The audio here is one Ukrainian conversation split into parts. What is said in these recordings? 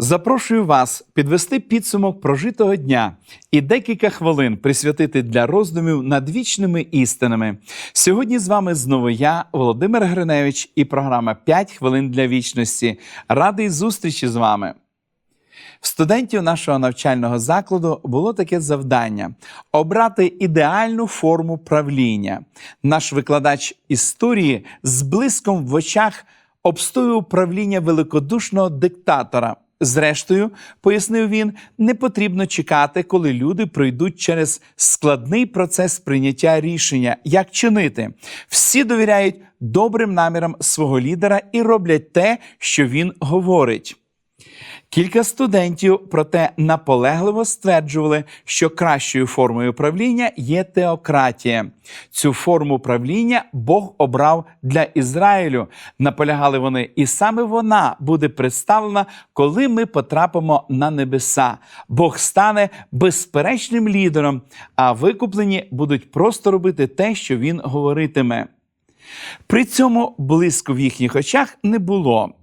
Запрошую вас підвести підсумок прожитого дня і декілька хвилин присвятити для роздумів над вічними істинами. Сьогодні з вами знову я, Володимир Гриневич, і програма «5 хвилин для вічності. Радий зустрічі з вами. В студентів нашого навчального закладу було таке завдання обрати ідеальну форму правління. Наш викладач історії з блиском в очах обстоював правління великодушного диктатора. Зрештою, пояснив він, не потрібно чекати, коли люди пройдуть через складний процес прийняття рішення, як чинити. Всі довіряють добрим намірам свого лідера і роблять те, що він говорить. Кілька студентів, проте наполегливо стверджували, що кращою формою правління є теократія. Цю форму правління Бог обрав для Ізраїлю. Наполягали вони, і саме вона буде представлена, коли ми потрапимо на небеса. Бог стане безперечним лідером, а викуплені будуть просто робити те, що він говоритиме. При цьому блиску в їхніх очах не було.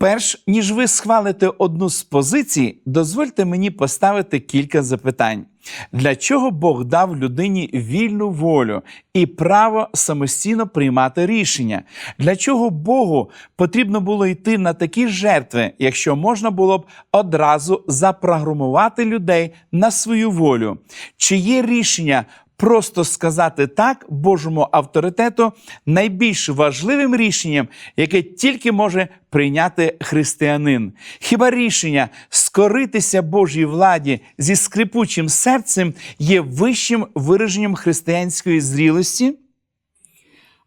Перш ніж ви схвалите одну з позицій, дозвольте мені поставити кілька запитань. Для чого Бог дав людині вільну волю і право самостійно приймати рішення? Для чого Богу потрібно було йти на такі жертви, якщо можна було б одразу запрограмувати людей на свою волю? Чи є рішення просто сказати так Божому авторитету найбільш важливим рішенням, яке тільки може прийняти християнин. Хіба рішення скоритися Божій владі зі скрипучим серцем є вищим вираженням християнської зрілості?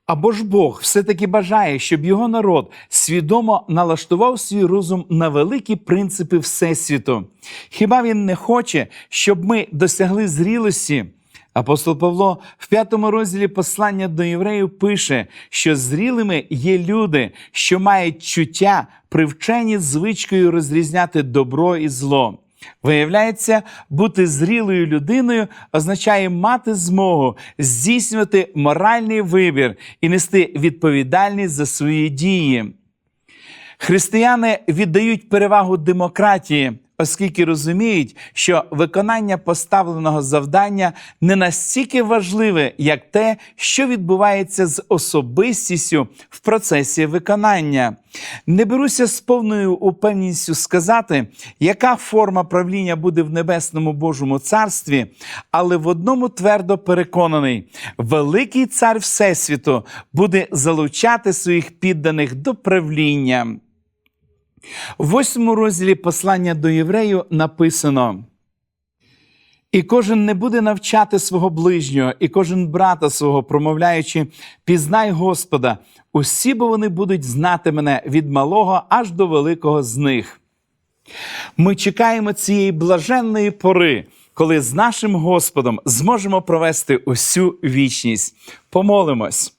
Або ж Бог все-таки бажає, щоб його народ свідомо налаштував свій розум на великі принципи Всесвіту. Хіба він не хоче, щоб ми досягли зрілості? Апостол Павло в п'ятому розділі послання до євреїв пише, що зрілими є люди, що мають чуття, привчені звичкою розрізняти добро і зло. Виявляється, бути зрілою людиною означає мати змогу здійснювати моральний вибір і нести відповідальність за свої дії. Християни віддають перевагу демократії, оскільки розуміють, що виконання поставленого завдання не настільки важливе, як те, що відбувається з особистістю в процесі виконання. Не беруся з повною упевненістю сказати, яка форма правління буде в небесному Божому царстві, але в одному твердо переконаний: великий цар Всесвіту буде залучати своїх підданих до правління. В восьмому розділі послання до єврею написано. І кожен не буде навчати свого ближнього, і кожен брата свого, промовляючи, пізнай Господа, усі бо вони будуть знати мене від малого аж до великого з них. Ми чекаємо цієї блаженної пори, коли з нашим Господом зможемо провести усю вічність. Помолимось.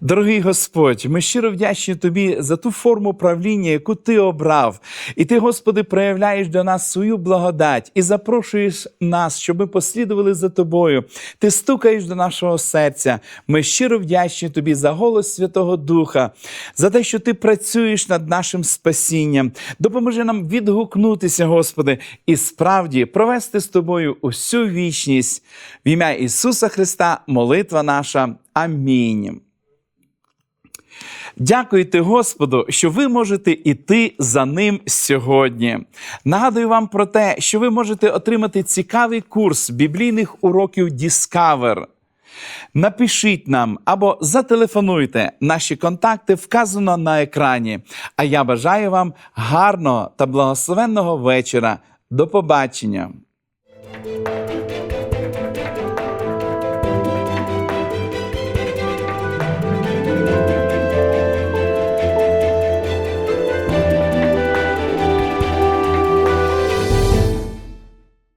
Дорогий Господь, ми щиро вдячні Тобі за ту форму правління, яку Ти обрав. І Ти, Господи, проявляєш до нас свою благодать і запрошуєш нас, щоб ми послідували за Тобою. Ти стукаєш до нашого серця. Ми щиро вдячні Тобі за голос Святого Духа, за те, що Ти працюєш над нашим спасінням. Допоможи нам відгукнутися, Господи, і справді провести з тобою усю вічність. В ім'я Ісуса Христа, молитва наша. Амінь. Дякуйте Господу, що ви можете іти за ним сьогодні. Нагадую вам про те, що ви можете отримати цікавий курс біблійних уроків Discover. Напишіть нам або зателефонуйте. Наші контакти вказано на екрані. А я бажаю вам гарного та благословенного вечора. До побачення!